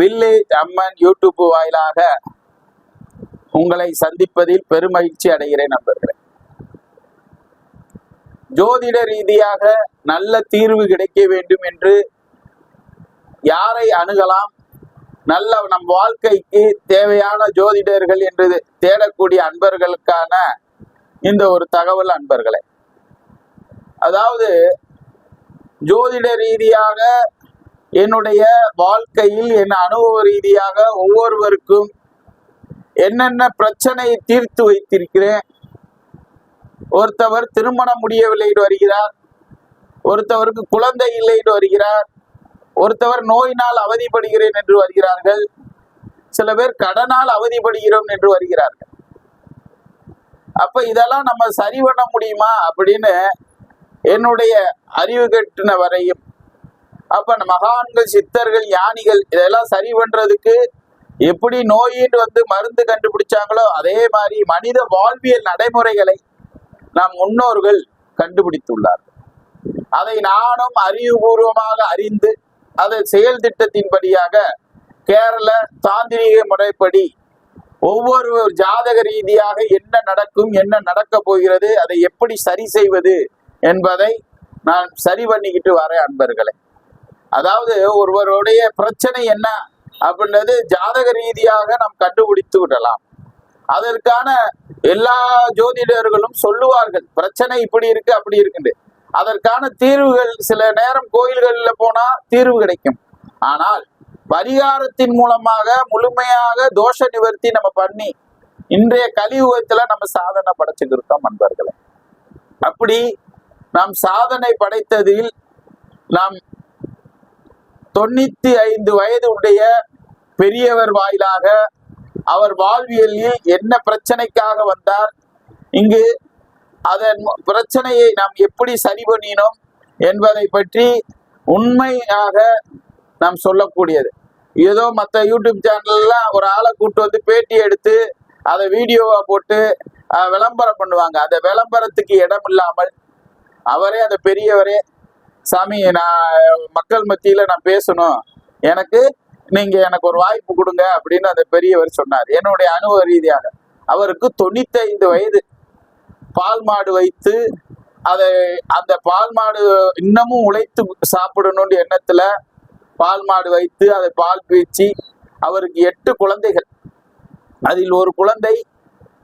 Village அம்மன் YouTube வாயிலாக உங்களை சந்திப்பதில் பெருமகிழ்ச்சி அடைகிறேன் நண்பர்களே. ஜோதிட ரீதியாக நல்ல தீர்வு கிடைக்க வேண்டும் என்று யாரை அணுகலாம்? நல்ல நம் வாழ்க்கைக்கு தேவையான ஜோதிடர்கள் என்று தேடக்கூடிய அன்பர்களுக்கான இந்த ஒரு தகவல் அன்பர்களே. அதாவது ஜோதிட ரீதியாக என்னுடைய வாழ்க்கையில் என் அனுபவ ரீதியாக ஒவ்வொருவருக்கும் என்னென்ன பிரச்சனையை தீர்த்து வைத்திருக்கிறேன். ஒருத்தவர் திருமணம் முடியவில்லைன்னு வருகிறார். ஒருத்தவருக்கு குழந்தை இல்லைன்னு வருகிறார். ஒருத்தவர் நோயினால் அவதிப்படுகிறேன் என்று வருகிறார்கள். சில பேர் கடனால் அவதிப்படுகிறோம் என்று வருகிறார்கள். அப்ப இதெல்லாம் நம்ம சரி பண்ண முடியுமா அப்படின்னு என்னுடைய அறிவு கட்டின வரையும் அப்ப மகான்கள் சித்தர்கள் ஞானிகள் இதெல்லாம் சரி பண்றதுக்கு எப்படி நோயின்னு வந்து மருந்து கண்டுபிடிச்சாங்களோ அதே மாதிரி மனித வாழ்வியல் நடைமுறைகளை நம் முன்னோர்கள் கண்டுபிடித்துள்ளார்கள். அதை நானும் அறிவுபூர்வமாக அறிந்து அதை செயல் திட்டத்தின்படியாக கேரள தாந்திரிக முறைப்படி ஒவ்வொரு ஜாதக ரீதியாக என்ன நடக்கும் என்ன நடக்க போகிறது அதை எப்படி சரி செய்வது என்பதை நான் சரி பண்ணிக்கிட்டு வரேன் அன்பர்களை. அதாவது ஒருவருடைய பிரச்சனை என்ன அப்படின்றது ஜாதக ரீதியாக நாம் கண்டுபிடித்து விடலாம். அதற்கான எல்லா ஜோதிடர்களும் சொல்லுவார்கள் பிரச்சனை இப்படி இருக்கு அப்படி இருக்குன்னு. அதற்கான தீர்வுகள் சில நேரம் கோயில்களில் போனா தீர்வு கிடைக்கும். ஆனால் பரிகாரத்தின் மூலமாக முழுமையாக தோஷ நிவர்த்தி நம்ம பண்ணி இன்றைய கலியுகத்துல நம்ம சாதனை படைச்சுக்கிருக்கோம் நண்பர்களே அப்படி நாம் சாதனை படைத்ததில் நாம் தொண்ணூத்தி ஐந்து வயது உடைய பெரியவர் வாயிலாக அவர் வாழ்வியலில் என்ன பிரச்சனைக்காக வந்தார்? இங்கு அதன் பிரச்சனையை நாம் எப்படி சரி பண்ணினோம் என்பதை பற்றி உண்மையாக நாம் சொல்லக்கூடியது. ஏதோ மற்ற யூடியூப் சேனல்லாம் ஒரு ஆளை கூட்டு வந்து பேட்டி எடுத்து அதை வீடியோவா போட்டு விளம்பரம் பண்ணுவாங்க. அந்த விளம்பரத்துக்கு இடம் இல்லாமல் அவரே அந்த பெரியவரே சாமி நான் மக்கள் மத்தியில நான் பேசணும். எனக்கு நீங்க எனக்கு ஒரு வாய்ப்பு கொடுங்க அப்படின்னு அந்த பெரியவர் சொன்னார். என்னுடைய அனுபவ ரீதியாக. அவருக்கு தொண்ணூத்தைந்து வயது. பால் மாடு வைத்து அதை அந்த பால் மாடு இன்னமும் உழைத்து சாப்பிடணும்னு எண்ணத்துல பால் மாடு வைத்து அதை பால் பீச்சி அவருக்கு எட்டு குழந்தைகள். அதில் ஒரு குழந்தை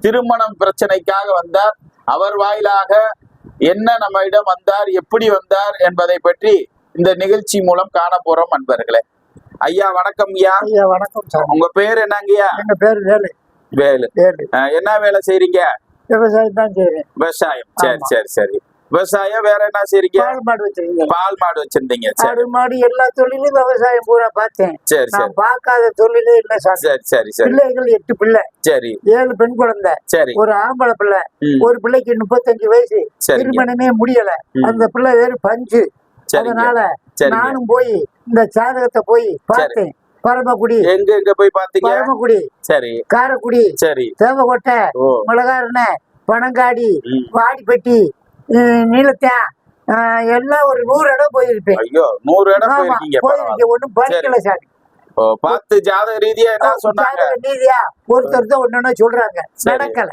திருமணம் பிரச்சனைக்காக வந்தார். அவர் வாயிலாக என்ன நம்மிடம் வந்தார் எப்படி வந்தார் என்பதை பற்றி இந்த நிகழ்ச்சி மூலம் காண போறோம் அன்பர்களே. ஐயா வணக்கம் ஐயா. ஐயா வணக்கம் சார். உங்க பேர் என்னங்கய்யா எங்க பேர் வேலு. வேலு. என்ன வேலை செய்றீங்க? விவசாயம் தான் செய்றேன். விவசாயம். சரி. சரி சரி. விவசாயம் வேற என்ன செய்றீங்க? பால் மாடு வச்சிருக்கீங்க. பால் மாடு வச்சிருந்தீங்க. சரி. ஆடு மாடு எல்லா தொழிலும் விவசாயம் பூரா பார்த்தேன். சரி சரி. பார்க்காத தொழிலே இல்ல சார் சரி சரி சரி. பிள்ளைகள் எட்டு பிள்ளை. சரி. ஏழு பெண் குழந்தை. சரி. ஒரு ஆம்பளை பிள்ளை. ஒரு பிள்ளைக்கு முப்பத்தஞ்சு வயசு. திருமணமே முடியல. அந்த பிள்ளை வேறு பஞ்சு. அதனால நானும் போய் இந்த ஜாதகத்தை போய் பார்த்தேன். பரமக்குடி. எங்க எங்க போய் பாத்தீங்க பரமக்குடி. சரி. காரக்குடி. சரி. தேவகோட்டை. ஓ. மிளகாரண பனங்காடி. வாடிப்பட்டி. நீளத்தேன் எல்லாம் ஒரு நூறு இடம் போயிருப்பேன். ஐயோ நூறு இடம் போயிருக்கீங்க படிக்கல சாமி. ஓ, பார்த்து ஜாதக ரீதியா என்ன சொன்னாங்க? நீதியா ஒருத்தர் தான் ஒண்ணு சொல்றாங்க. சரி. நடக்கல.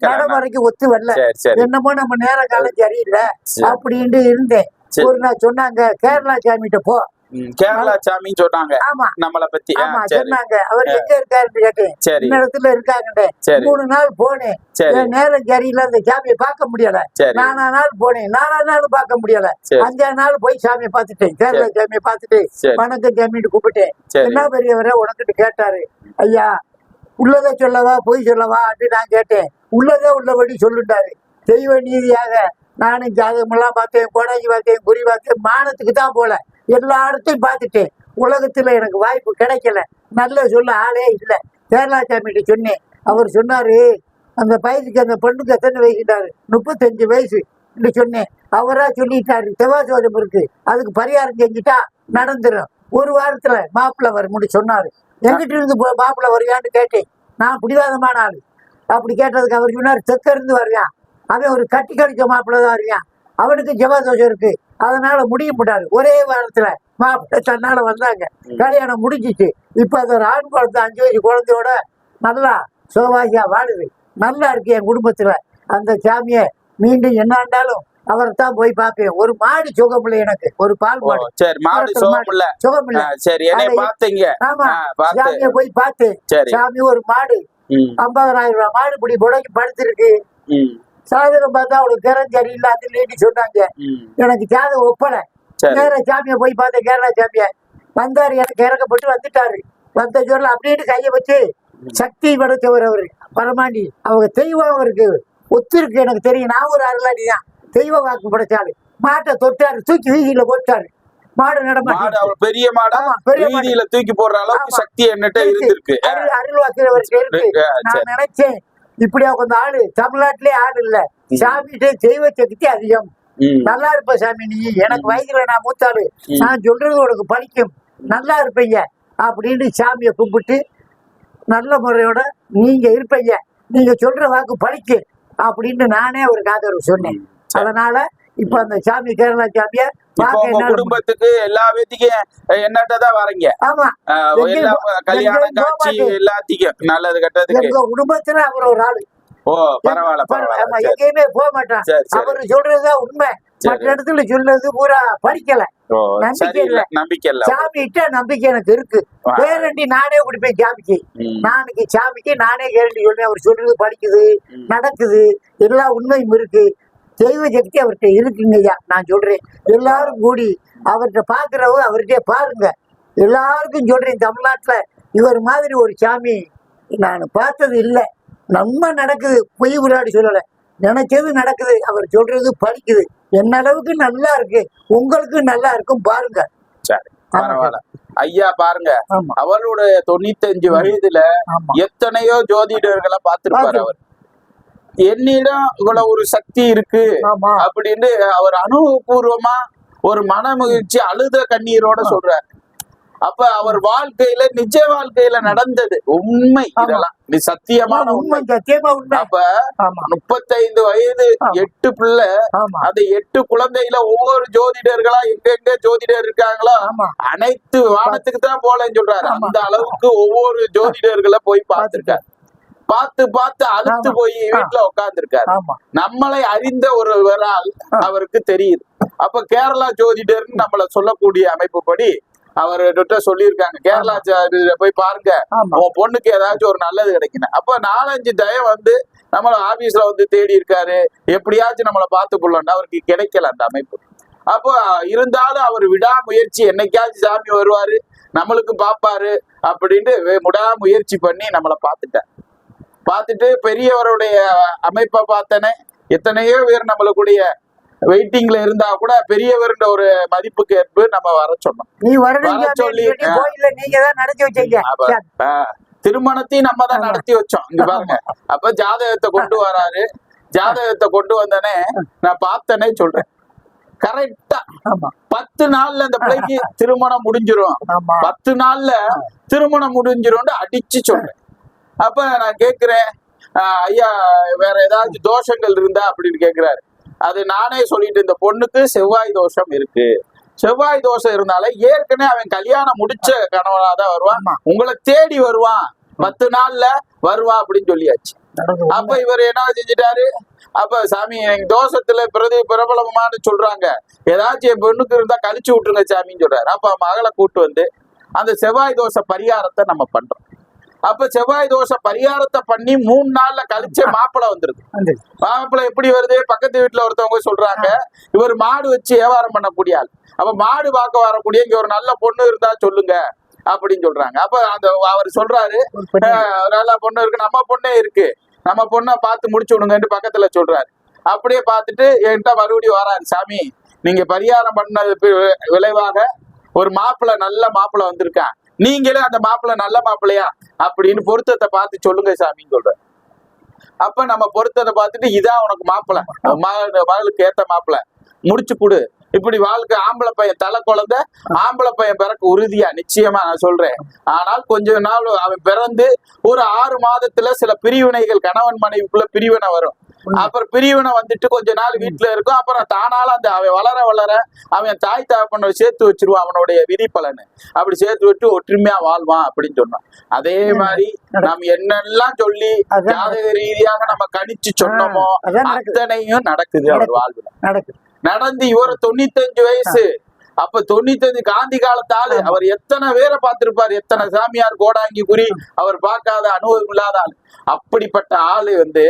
நடைமுறைக்கு ஒத்து வரல. சரி சரி. என்னமோ நம்ம நேர காலம் சரியில்லை. சரி. அப்படின்ட்டு இருந்தேன். சரி. ஒரு நாள் சொன்னாங்க கேரளா சாமிகிட்ட போ. கேரளா சாமின்னு சொன்னாங்க நம்மள பத்தி. சொன்னாங்க. அவர் எங்க இருக்காருன்னு கேட்டேன் இந்த இடத்துல இருக்காங்கன்னு. சரி. மூணு நாள் போனேன். நேரம் சரியில்லை அந்த சாமியை பார்க்க முடியல. நானா நாள் போனேன். நாலா நாள் பார்க்க முடியல. அஞ்சா நாள் போய் சாமியை பார்த்துட்டேன். கேரளா சாமியை பார்த்துட்டு வணக்கம் சாமின்னு கூப்பிட்டேன். என்ன பெரியவரை உனக்கிட்ட கேட்டாரு. ஐயா உள்ளதை சொல்லவா பொய் சொல்லவா அப்படின்னு நான் கேட்டேன். உள்ளதே உள்ளபடி சொல்லுட்டாரு தெய்வ நீதியாக நானும் ஜாதகமெல்லாம் பார்த்தேன். கோடாங்கி பார்த்தேன் குறி பார்த்தேன் மானத்துக்கு தான் போல. எல்லா இடத்தையும் பார்த்துட்டேன் உலகத்தில் எனக்கு வாய்ப்பு கிடைக்கல. நல்ல சொல்ல ஆளே இல்லை. கேரளா சாமிகிட்ட சொன்னேன். அவர் சொன்னார் அந்த பையனுக்கு அந்த பெண்ணுக்கு எத்தனை வயசுட்டாரு முப்பத்தஞ்சு வயசு. என்று சொன்னேன். அவராக சொல்லிட்டாரு செவ்வாசோதம் இருக்கு. அதுக்கு பரிகாரம் செஞ்சுட்டா நடந்துரும். ஒரு வாரத்தில் மாப்பிள்ளை வரும்னு சொன்னார். எங்கிட்ட இருந்து போ- மாப்பிள்ளை வருவியான்னு கேட்டேன். நான் பிடிவாதமான ஆள். அப்படி கேட்டதுக்கு அவர் சொன்னார் தெற்க இருந்து வருவான் அவன் ஒரு கட்டி கடிச்ச மாப்பிள்ளை தான் வருவான் அவனுக்கு ஜவாதோஷம் இருக்குது அதனால முடிய முடியாது. ஒரே வாரத்துல மாப்பிள்ளை தன்னால வந்தாங்க. கல்யாணம் முடிஞ்சிச்சு. இப்ப அது ஒரு ஆண் குழந்தை அஞ்சு வயசு குழந்தையோட நல்லா சோபாகியா வாழுது. நல்லா இருக்கு என் குடும்பத்துல. அந்த சாமியை மீண்டும் என்னாண்டாலும் அவரை தான் போய் பார்ப்பேன். ஒரு மாடு சுகமில்லை எனக்கு. ஒரு பால் மாடு. சரி மாடு சுகமில்லை. ஆ, சரி என்னை ஆமா பார்த்து. சாமியை போய் பார்த்தேன் சரி. சாமி ஒரு மாடு. ஐம்பதாயிரம் ரூபாய் மாடு இப்படி புடக்கி படுத்திருக்கு. ம், சாதகம் பார்த்தா அவளுக்கு திறம் சரியில்லை அது இல்லைன்னு சொன்னாங்க. எனக்கு ஜாதகம் ஒப்பலை. நேர சாமியை போய் பார்த்தேன் கேரளா சாமியை வந்தாரு எனக்கு இறக்கப்பட்டு வந்துட்டாரு. வந்த ஜோரில் அப்படின்னு கையை வச்சு சக்தி படைச்சவர் அவரு பரமாண்டி. அவங்க தெய்வம் அவருக்கு ஒத்திருக்கு எனக்கு தெரியும். நான் ஒரு அருளாடி தான் தெய்வ வாக்கு படைச்சாரு. மாட்டை தொட்டாரு தூக்கி வீதியில போட்டாரு. மாடு மாடு நடமாட்டு அவள் பெரிய மாடா. பெரிய தூக்கி போடுற அளவுக்கு. சக்தி என்னட்ட இருந்திருக்கு. ஆ, அருள் வாக்கு இருக்கு நான் நினைச்சேன். இப்படியா கொஞ்சம் ஆளு தமிழ்நாட்டிலே ஆள் இல்ல. சாமிகிட்ட தெய்வ சக்தி அதிகம். நல்லா இருப்ப சாமி நீ. எனக்கு வயசுல நான் மூத்தாளு. நான் சொல்றது உனக்கு பலிக்கும் நல்லா இருப்பீங்க அப்படின்னு சாமியை கும்பிட்டு நல்ல முறையோட நீங்க இருப்பீங்க நீங்க சொல்ற வாக்கு பலிக்கு அப்படின்னு நானே அவருக்கு ஆதரவு சொன்னேன். அதனால இப்ப அந்த சாமி கேரளா சாமிய குடும்பத்துக்கு எல்லா பேத்திக்கும் என்னட்ட தான் வரீங்க? ஆமா. கல்யாணம் காட்சி. எல்லாத்தையும் நல்லது கெட்டதுக்கு. எங்க குடும்பத்துல அவர் ஒரு ஆளு. ஓ பரவாயில்ல பரவாயில்ல. எங்கேயுமே போக மாட்டான். அவரு சொல்றதுதான் உண்மை. மற்ற இடத்துல சொல்றது பூரா படிக்கல நம்பிக்கை இல்ல. நம்பிக்கை இல்ல. சாமிகிட்ட நம்பிக்கை எனக்கு இருக்கு. கேரண்டி நானே குடிப்பேன் சாமிக்கு. நாளைக்கு சாமிக்கு நானே கேரண்டி சொல்றேன் அவர் சொல்றது படிக்குது. நடக்குது. எல்லா உண்மையும் இருக்கு. தெய்வ சக்தி அவர்கிட்ட இருக்குங்கய்யா நான் சொல்றேன். எல்லாரும் கூடி அவர்கிட்ட பாக்குறவங்க அவர்கிட்ட பாருங்க. எல்லாருக்கும் சொல்றேன் தமிழ்நாட்டுல இவர் மாதிரி ஒரு சாமி நான் பார்த்தது இல்லை. நம்ம நடக்குது பொய் விளையாடி சொல்லலை. நினைச்சது நடக்குது அவர் சொல்றது படிக்குது. என்ன அளவுக்கு நல்லா இருக்கு உங்களுக்கு நல்லா இருக்கும் பாருங்க. சரி பரவாயில்ல. ஐயா பாருங்க. ஆமா. அவருடைய தொண்ணூத்தஞ்சு வயதுல எத்தனையோ ஜோதிடர்களை பார்த்திருப்பாரு. அவர். என்னிடம் இவ்வளவு ஒரு சக்தி இருக்கு அப்படின்னு அவர் அனுபவபூர்வமா ஒரு மன மகிழ்ச்சி அழுத கண்ணீரோட சொல்றாரு. அப்ப அவர் வாழ்க்கையில நிஜ வாழ்க்கையில நடந்தது உண்மை. இதெல்லாம். இது சத்தியமான உண்மை. உண்மை சத்தியமா உண்மை. அப்ப முப்பத்தைந்து வயது. எட்டு பிள்ளை அந்த எட்டு குழந்தையில ஒவ்வொரு ஜோதிடர்களா எங்கெங்க ஜோதிடர் இருக்காங்களோ அனைத்து வானத்துக்கு தான் போலன்னு சொல்றாரு. அந்த அளவுக்கு ஒவ்வொரு ஜோதிடர்களை போய் பார்த்திருக்காரு. பார்த்து பார்த்து அழுத்து. போய் வீட்டுல உட்கார்ந்திருக்காரு நம்மளை அறிந்த ஒருவரால் அவருக்கு தெரியுது. அப்ப கேரளா ஜோதிடர்னு நம்மள சொல்லக்கூடிய அமைப்புப்படி அவர்கிட்ட சொல்லியிருக்காங்க. கேரளா போய் பாருங்க. உன் பொண்ணுக்கு ஏதாச்சும் ஒரு நல்லது கிடைக்கணும் அப்ப நாலஞ்சு தயம் வந்து நம்மள ஆபீஸ்ல வந்து தேடி இருக்காரு. எப்படியாச்சும் நம்மளை பார்த்து கொள்ளணும் அவருக்கு கிடைக்கல அந்த அமைப்பு. அப்போ இருந்தாலும் அவர் விடாமுயற்சி என்னைக்காச்சும் சாமி வருவாரு நம்மளுக்கு பார்ப்பாரு அப்படின்னு வே- முடாமுயற்சி பண்ணி நம்மளை பார்த்துட்டார். பார்த்துட்டு பெரியவருடைய அமைப்பை பார்த்தனே எத்தனையோ பேர் நம்மளுக்குடைய வெயிட்டிங்ல இருந்தா கூட பெரியவருன்ற ஒரு மதிப்புக்கு ஏற்பு நம்ம வர சொன்னோம். நீ வர சொல்லி, நீங்க தான் நடத்தி வச்சீங்க. திருமணத்தையும் நம்ம தான். நடத்தி வச்சோம். இங்க பாருங்க. அப்ப ஜாதகத்தை கொண்டு வராரு. ஜாதகத்தை கொண்டு வந்தனே நான் பார்த்தனே சொல்றேன். கரெக்டா பத்து நாள்ல அந்த பிள்ளைக்கு திருமணம் முடிஞ்சிரும். பத்து நாள்ல திருமணம் முடிஞ்சிரும்னு அடிச்சு சொல்றேன். அப்ப நான் கேக்குறேன். ஆஹ் ஐயா வேற ஏதாச்சும் தோஷங்கள் இருந்தா அப்படின்னு கேக்குறாரு. அது நானே சொல்லிட்டு இந்த பொண்ணுக்கு செவ்வாய் தோஷம் இருக்கு. செவ்வாய் தோஷம் இருந்தாலே ஏற்கனவே அவன் கல்யாணம் முடிச்ச கணவனா தான் வருவான். உங்களை தேடி வருவான். பத்து நாள்ல வருவான் அப்படின்னு சொல்லியாச்சு. அப்ப இவர் என்ன செஞ்சுட்டாரு? அப்ப சாமி எனக்கு தோஷத்துல பிரதி பிரபலமானு சொல்றாங்க. ஏதாச்சும் என் பெண்ணுக்கு இருந்தா கழிச்சு விட்டுருங்க சாமின்னு சொல்றாரு. அப்ப மகளை கூட்டு வந்து அந்த செவ்வாய் தோஷ பரிகாரத்தை நம்ம பண்றோம். அப்ப செவ்வாய் தோஷ பரிகாரத்தை பண்ணி மூணு நாள்ல கழிச்சே மாப்பிளை வந்துருது. வந்துரு. மாப்பிளை எப்படி வருது? பக்கத்து வீட்டுல ஒருத்தவங்க சொல்றாங்க இவர் மாடு வச்சு வியாபாரம் பண்ணக்கூடிய ஆள். அப்ப மாடு பார்க்க வரக்கூடிய இங்க ஒரு நல்ல பொண்ணு இருந்தா சொல்லுங்க அப்படின்னு சொல்றாங்க. அப்ப அந்த அவர் சொல்றாரு ஒரு பெண்ணு. "ஆஹ், நல்ல பொண்ணு இருக்கு. நம்ம பொண்ணே இருக்கு. நம்ம பொண்ணை பார்த்து முடிச்சு விடுங்கன்னு பக்கத்துல சொல்றாரு. அப்படியே பார்த்துட்டு என்கிட்ட மறுபடியும் வராரு சாமி நீங்க பரிகாரம் பண்ணது விளைவாக ஒரு மாப்பிள்ளை நல்ல மாப்பிள்ளை வந்திருக்கான். நீங்களே அந்த மாப்பிள்ளை நல்ல மாப்பிள்ளையா அப்படின்னு பொருத்தத்தை பார்த்து சொல்லுங்க சாமின்னு சொல்றேன். அப்ப நம்ம பொருத்தத்தை பார்த்துட்டு இதான் உனக்கு மாப்பிள்ளை. மக மகளுக்கு ஏத்த மாப்பிள்ளை. முடிச்சு கொடு. இப்படி வாழ்க்கை ஆம்பளை பையன் தலை குழந்தை ஆம்பளை பையன் பிறக்க உறுதியா? நிச்சயமா நான் சொல்றேன். ஆனால் கொஞ்ச நாள் அவன் பிறந்து ஒரு ஆறு மாதத்துல சில பிரிவினைகள் கணவன் மனைவிக்குள்ள பிரிவினை வரும். அப்புறம் பிரிவினை வந்துட்டு கொஞ்ச நாள் வீட்டுல இருக்கும். அப்புறம் தானால அந்த அவன் வளர வளர அவன் தாய் தகப்பனை சேர்த்து வச்சிருவான் அவனுடைய விதி பலன் அப்படி சேர்த்து விட்டு ஒற்றுமையா வாழ்வான் அப்படின்னு சொன்னான். அதே மாதிரி நாம் என்னெல்லாம் சொல்லி ஜாதக ரீதியாக நம்ம கணிச்சு சொன்னோமோ அத்தனையும் நடக்குது அவர் வாழ்வுல. நடந்து இவரு தொண்ணூத்தஞ்சு வயசு. அப்ப தொண்ணூத்தஞ்சு காந்தி காலத்து ஆளு அவர் எத்தனை பேரை பார்த்திருப்பார்? எத்தனை சாமியார் கோடாங்கி குறி அவர் பார்க்காத அனுபவம் இல்லாத ஆளு. அப்படிப்பட்ட ஆளு வந்து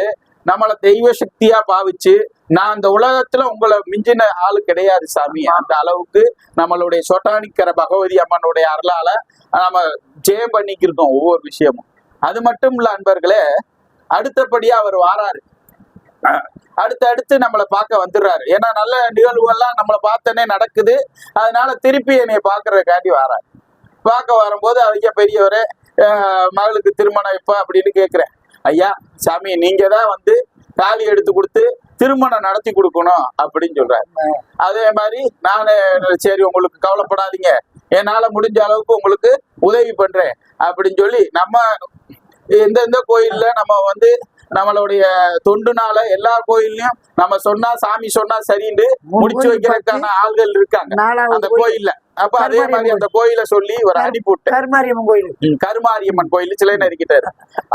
நம்மள தெய்வ சக்தியா பாவிச்சு நான் அந்த உலகத்துல உங்களை மிஞ்சின ஆளு கிடையாது சாமி. அந்த அளவுக்கு நம்மளுடைய சொட்டானிக்கிற பகவதி அம்மனுடைய அருளால நம்ம ஜெயம் பண்ணிக்கிருக்கோம் ஒவ்வொரு விஷயமும். அது மட்டும் இல்ல அன்பர்களே அடுத்தபடியா அவர் வாராரு. அடுத்து அடுத்து நம்மளை பார்க்க வந்துடுறாரு. ஏன்னா நல்ல நிகழ்வுகள்லாம் நம்மளை பார்த்தனே நடக்குது. அதனால திருப்பி என்னைய பார்க்கறதுக்காண்டி வராரு. பார்க்க வரும்போது ஐயா பெரியவரே மகளுக்கு திருமணம் எப்ப? அப்படின்னு கேட்கிறேன். ஐயா சாமி நீங்க தான் வந்து தாலி எடுத்து கொடுத்து திருமணம் நடத்தி கொடுக்கணும் அப்படின்னு சொல்றாரு. அதே மாதிரி நானு சரி உங்களுக்கு கவலைப்படாதீங்க. என்னால முடிஞ்ச அளவுக்கு உங்களுக்கு உதவி பண்றேன் அப்படின்னு சொல்லி நம்ம எந்தெந்த கோயில்ல நம்ம வந்து நம்மளுடைய தொண்டுனால எல்லா கோயில்லையும் நம்ம சொன்னா சாமி சொன்னா சரின்னு முடிச்சு வைக்கிறதுக்கான ஆள்கள் இருக்காங்க. அந்த கோயில் கோயில்ல. அப்ப அதே மாதிரி அந்த கோயில சொல்லி ஒரு அனுப்பி விட்டேன் கருமாரியம்மன் கோயில். கருமாரியம்மன் கோயில் சிலை நறுக்கிட்டாரு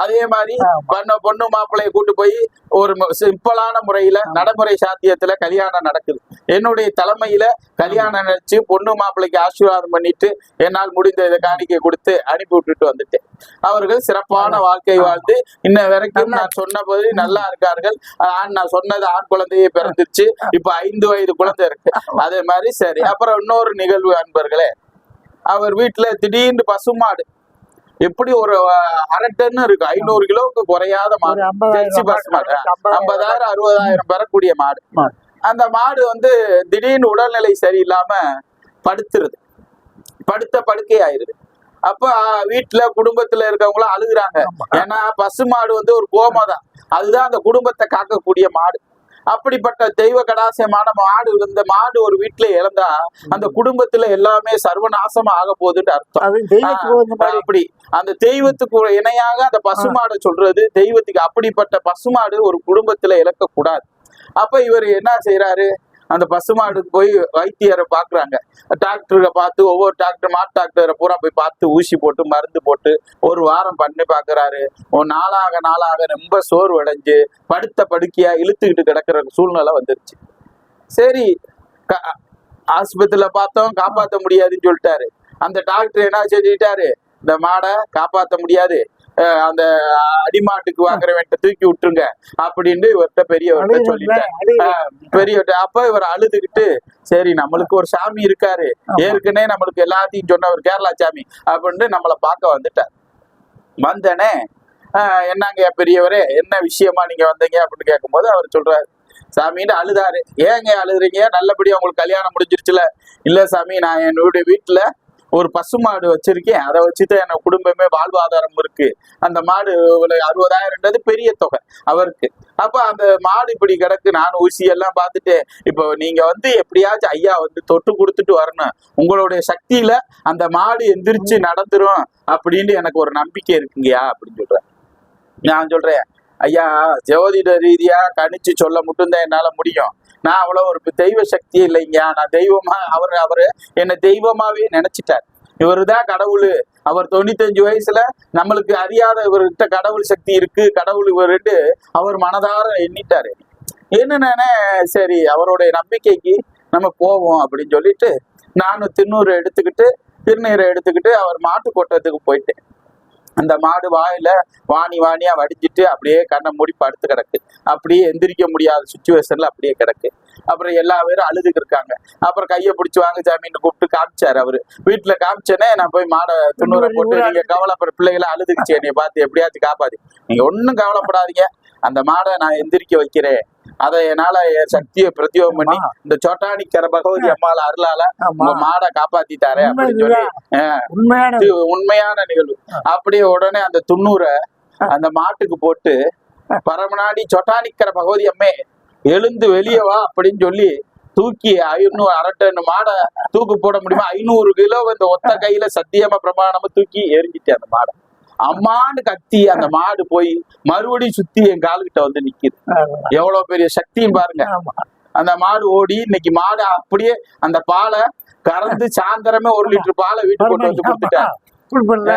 அதே மாதிரி. பொண்ணு பொண்ணு மாப்பிள்ளைய கூட்டு போய் ஒரு சிம்பிளான முறையில நடைமுறை சாத்தியத்துல கல்யாணம் நடக்குது. என்னுடைய தலைமையில கல்யாணம் நினைச்சு பொண்ணு மாப்பிள்ளைக்கு ஆசீர்வாதம் பண்ணிட்டு என்னால் முடிந்த இதை காணிக்கை கொடுத்து அனுப்பி விட்டுட்டு வந்துட்டேன். அவர்கள் சிறப்பான வாழ்க்கை வாழ்ந்து இன்ன வரைக்கும் நான் சொன்னபோது நல்லா இருக்கார்கள். ஆண் நான் சொன்னது ஆண் குழந்தையே பிறந்துச்சு. இப்ப ஐந்து வயது குழந்தை இருக்கு. அதே மாதிரி சரி. அப்புறம் இன்னொரு நிகழ்வு அன்பர்களே அவர் வீட்டுல திடீர்னு பசுமாடு எப்படி ஒரு அரை டன் இருக்கு ஐநூறு கிலோவுக்கு குறையாத மாடு. ஜெர்சி ஐம்பதாயிரம் பசு மாடு ஐம்பதாயிரம் ஐம்பதாயிரம் அறுபதாயிரம் பெறக்கூடிய மாடு. அந்த மாடு வந்து திடீர்னு உடல்நிலை சரியில்லாம படுத்துருது. படுத்த படுக்கை ஆயிருது அப்ப வீட்டுல குடும்பத்துல இருக்கவங்களும் அழுகுறாங்க. ஏன்னா பசு மாடு வந்து ஒரு கோமதான். அதுதான் அந்த குடும்பத்தை காக்கக்கூடிய மாடு. அப்படிப்பட்ட தெய்வ கடாசமான மாடு இந்த மாடு ஒரு வீட்டுல இழந்தா அந்த குடும்பத்துல எல்லாமே சர்வநாசம் ஆக போகுதுன்னு அர்த்தம். அப்படி. அந்த தெய்வத்துக்கு இணையாக அந்த பசுமாடை சொல்றது தெய்வத்துக்கு அப்படிப்பட்ட பசுமாடு ஒரு குடும்பத்துல இழக்க கூடாது அப்ப இவர் என்ன செய்யறாரு அந்த பசுமாடுக்கு போய் வைத்தியரை பார்க்குறாங்க. டாக்டரை பார்த்து ஒவ்வொரு டாக்டர் மாட்டு டாக்டரை பூரா போய் பார்த்து ஊசி போட்டு மருந்து போட்டு ஒரு வாரம் பண்ணி பார்க்குறாரு. நாளாக நாளாக ரொம்ப சோர்வு அடைஞ்சு படுத்த படுக்கையாக இழுத்துக்கிட்டு கிடக்கிற சூழ்நிலை வந்துருச்சு. சரி ஆஸ்பத்திரியில் பார்த்தோம் காப்பாற்ற முடியாதுன்னு சொல்லிட்டாரு. அந்த டாக்டர் என்ன செஞ்சுக்கிட்டாரு? இந்த மாடை காப்பாற்ற முடியாது. அந்த அடிமாட்டுக்கு வாங்குறவன்ட்ட தூக்கி விட்டுருங்க அப்படின்னு இவர்கிட்ட பெரியவர்கிட்ட. ஆஹ் பெரியவர்கிட்ட அப்ப இவர் அழுதுகிட்டு சரி நம்மளுக்கு ஒரு சாமி இருக்காரு. ஏற்கனவே நம்மளுக்கு எல்லாத்தையும் சொன்னவர் கேரளா சாமி அப்படின்னு நம்மளை பார்க்க வந்துட்டார். வந்தனே ஆஹ் என்னங்க பெரியவரே என்ன விஷயமா நீங்க வந்தீங்க அப்படின்னு கேட்கும்போது அவர் சொல்றாரு சாமின்னு அழுதாரு. ஏங்க அழுதுறீங்க? நல்லபடியா உங்களுக்கு கல்யாணம் முடிஞ்சிருச்சுல? இல்ல சாமி நான் என்னுடைய வீட்டுல ஒரு பசுமாடு வச்சிருக்கேன். அதை வச்சுட்டு என் குடும்பமே வாழ்வாதாரம் இருக்கு. அந்த மாடு அறுபதாயிரம்ன்றது பெரிய தொகை அவருக்கு. அப்ப அந்த மாடு இப்படி கிடக்கு நான் ஊசி எல்லாம் பார்த்துட்டு இப்போ நீங்க வந்து எப்படியாச்சும் ஐயா வந்து தொட்டு கொடுத்துட்டு வரணும். உங்களுடைய சக்தியில அந்த மாடு எந்திரிச்சு நடந்துரும் அப்படின்னு எனக்கு ஒரு நம்பிக்கை இருக்குங்கய்யா அப்படின்னு சொல்றேன். நான் சொல்றேன் ஐயா ஜோதிட ரீதியா கணிச்சு சொல்ல மட்டும்தான் என்னால முடியும். நான் அவ்வளவு ஒரு தெய்வ சக்தி இல்லைங்க. நான் தெய்வமா அவர் அவர் என்னை தெய்வமாவே நினைச்சிட்டார். இவருதான் கடவுள். அவர் தொண்ணூத்தஞ்சு வயசுல நம்மளுக்கு அறியாத இவர்கிட்ட கடவுள் சக்தி இருக்கு. கடவுள் இவருட்டு அவர் மனதார எண்ணிட்டாரு. என்னன்னு சரி அவருடைய நம்பிக்கைக்கு நம்ம போவோம் அப்படின்னு சொல்லிட்டு நானும் திருநூறு எடுத்துக்கிட்டு திருநீரை எடுத்துக்கிட்டு அவர் மாட்டு கோட்டத்துக்கு போயிட்டேன். அந்த மாடு வாயில வாணி வாணியா வடிச்சிட்டு அப்படியே கண்ணை மூடி படுத்து கிடக்கு. அப்படியே எந்திரிக்க முடியாத சுச்சுவேஷன்ல அப்படியே கிடக்கு. அப்புறம் எல்லா பேரும் அழுதுக்கு இருக்காங்க. அப்புறம் கையை பிடிச்சி வாங்க சாமின்னு கூப்பிட்டு காமிச்சாரு அவரு. வீட்டுல காமிச்சேனே நான் போய் மாடை துண்ணூரை போட்டு நீங்க கவலைப்படுற பிள்ளைகளை அழுதுக்குச்சு என்னைய பார்த்து எப்படியாச்சும் காப்பாத்தி. நீங்க ஒண்ணும் கவலைப்படாதீங்க. அந்த மாடை நான் எந்திரிக்க வைக்கிறேன். அதை என்னால என் சக்தியை பிரத்யோகம் பண்ணி. இந்த சொட்டானிக்கர பகவதி அம்மால அருளால மாடை காப்பாத்தி தரேன் அப்படின்னு சொல்லி. உண்மையான நிகழ்வு. அப்படியே உடனே அந்த துண்ணூரை அந்த மாட்டுக்கு போட்டு பரமநாடி சொட்டானிக்கிற பகவதி அம்மே எழுந்து வெளியே வா அப்படின்னு சொல்லி தூக்கி ஐநூறு அரை டன் மாடை தூக்கு போட முடியுமா? ஐநூறு கிலோ இந்த ஒத்த கையில சத்தியமா பிரமாணமா தூக்கி எரிஞ்சிட்டு அந்த மாடை. அம்மான்னு கத்தி அந்த மாடு போய் மறுபடியும் சுத்தி என் காலுகிட்ட வந்து நிக்குது. எவ்வளவு பெரிய சக்தியும் பாருங்க. அந்த மாடு ஓடி இன்னைக்கு மாடு அப்படியே அந்த பாலை கறந்து சாயந்தரமே ஒரு லிட்டர் பாலை வீட்டுக்கு கொண்டு வந்து கொடுத்துட்டேன்.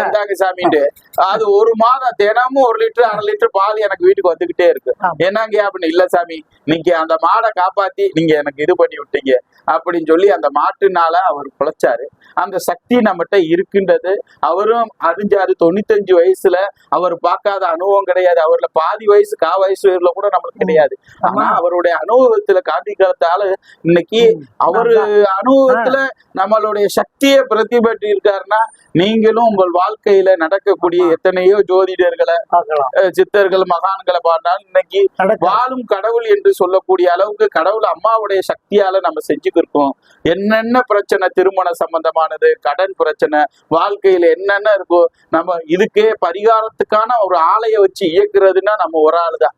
இந்தாங்க சாமின்ட்டு. அது ஒரு மாதம் தினமும் ஒரு லிட்டர் அரை லிட்டர் பால் எனக்கு வீட்டுக்கு வந்துகிட்டே இருக்கு. என்னங்க அப்படின்னு இல்ல சாமி. நீங்க அந்த மாடை காப்பாத்தி நீங்க எனக்கு இது பண்ணி விட்டீங்க அப்படின்னு சொல்லி அந்த மாட்டுனால அவர் பிழைச்சாரு. அந்த சக்தி நம்மகிட்ட இருக்குன்றது. அவரும் அறிஞ்சாரு. தொண்ணூத்தஞ்சு வயசுல அவர் பார்க்காத அனுபவம் கிடையாது. அவர்ல பாதி வயசு கா வயசுல கூட நம்மளுக்கு கிடையாது. ஆனா அவருடைய அனுபவத்துல காட்டிக்கிறதால இன்னைக்கு அவரு அனுபவத்துல நம்மளுடைய சக்தியை பிரதிபற்றி இருக்காருன்னா நீங்களும் உங்கள் வாழ்க்கையில நடக்கக்கூடிய எத்தனையோ ஜோதிடர்களை சித்தர்கள் மகான்களை பார்த்தால் இன்னைக்கு வாழும் கடவுள் என்று சொல்லக்கூடிய அளவுக்கு கடவுள் அம்மாவுடைய சக்தியால நம்ம செஞ்சுக்கிருக்கோம். என்னென்ன பிரச்சனை திருமண சம்பந்தமானது கடன் பிரச்சனை வாழ்க்கையில என்னென்ன இருக்கோ நம்ம இதுக்கே பரிகாரத்துக்கான ஒரு ஆலையை வச்சு இயக்குறதுன்னா நம்ம ஒரு ஆளு தான்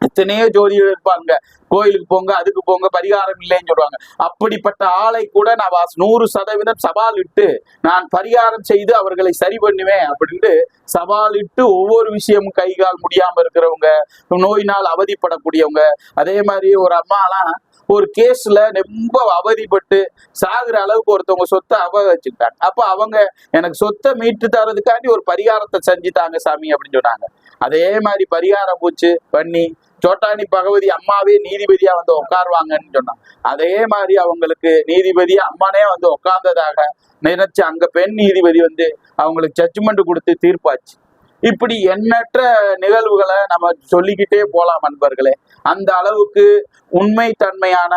எத்தனையோ ஜோதிடர் இருப்பாங்க. கோயிலுக்கு போங்க அதுக்கு போங்க பரிகாரம் இல்லைன்னு சொல்லுவாங்க. அப்படிப்பட்ட ஆளை கூட நான் வாஸ்- நூறு சதவீதம் சவால் இட்டு நான் பரிகாரம் செய்து அவர்களை சரி பண்ணுவேன் அப்படின்ட்டு சவால் இட்டு ஒவ்வொரு விஷயமும் கை கால் முடியாம இருக்கிறவங்க நோயினால் அவதிப்படக்கூடியவங்க. அதே மாதிரி ஒரு அம்மாலாம் ஒரு கேஸ்ல ரொம்ப அவதிப்பட்டு சாகுற அளவுக்கு ஒருத்தவங்க சொத்தை அபகரிச்சுக்கிட்டாங்க அப்ப அவங்க எனக்கு சொத்தை மீட்டு தரதுக்காண்டி ஒரு பரிகாரத்தை செஞ்சுட்டாங்க சாமி அப்படின்னு சொன்னாங்க. அதே மாதிரி பரிகாரம் பூச்சு பண்ணி சோட்டாணி பகவதி அம்மாவே நீதிபதியா வந்து உட்காருவாங்கன்னு சொன்னான் அதே மாதிரி அவங்களுக்கு நீதிபதியா அம்மானே வந்து உட்கார்ந்ததாக நினைச்சு அங்க பெண் நீதிபதி வந்து அவங்களுக்கு ஜட்ஜ்மெண்ட் கொடுத்து தீர்ப்பாச்சு. இப்படி எண்ணற்ற நிகழ்வுகளை நம்ம சொல்லிக்கிட்டே போலாம் நண்பர்களே அந்த அளவுக்கு உண்மை தன்மையான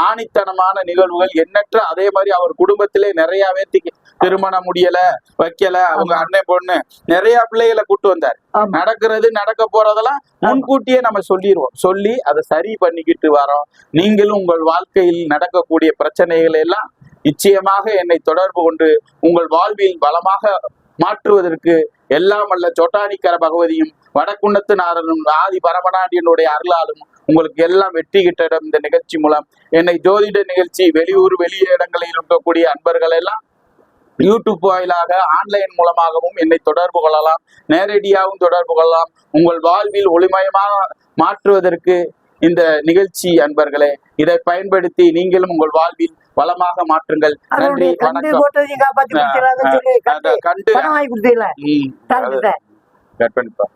ஆணித்தனமான நிகழ்வுகள் எண்ணற்ற அதே மாதிரி அவர் குடும்பத்திலே நிறைய பேர்த்துக்கு திருமணம் முடியல வைக்கல அவங்க அண்ணன் பொண்ணு நிறைய பிள்ளைகளை கூட்டு வந்தார். நடக்கிறது நடக்க போறதெல்லாம் முன்கூட்டியே நம்ம சொல்லிடுவோம் சொல்லி அதை சரி பண்ணிக்கிட்டு வரோம். நீங்களும் உங்கள் வாழ்க்கையில் நடக்கக்கூடிய பிரச்சனைகளை எல்லாம் நிச்சயமாக என்னை தொடர்பு கொண்டு உங்கள் வாழ்வில் பலமாக மாற்றுவதற்கு எல்லாம் வல்ல சொட்டானிக்கர பகவதியும் வடக்குன்னத்து நாரனும் ஆதி பரமநாடியனுடைய அருளாலும் உங்களுக்கு எல்லாம் வெற்றி கிட்டிடம் இந்த நிகழ்ச்சி மூலம். என்னை ஜோதிட நிகழ்ச்சி வெளியூர் வெளி இடங்களில் இருக்கக்கூடிய அன்பர்கள் எல்லாம் யூடியூப் வாயிலாக ஆன்லைன் மூலமாகவும் என்னை தொடர்பு கொள்ளலாம். நேரடியாகவும் தொடர்பு கொள்ளலாம். உங்கள் வாழ்வில் ஒளிமயமாக மாற்றுவதற்கு இந்த நிகழ்ச்சி அன்பர்களே இதை பயன்படுத்தி நீங்களும் உங்கள் வாழ்வில் வளமாக மாற்றுங்கள். நன்றி வணக்கம். கண்டு கட் பண்ணிப்பா.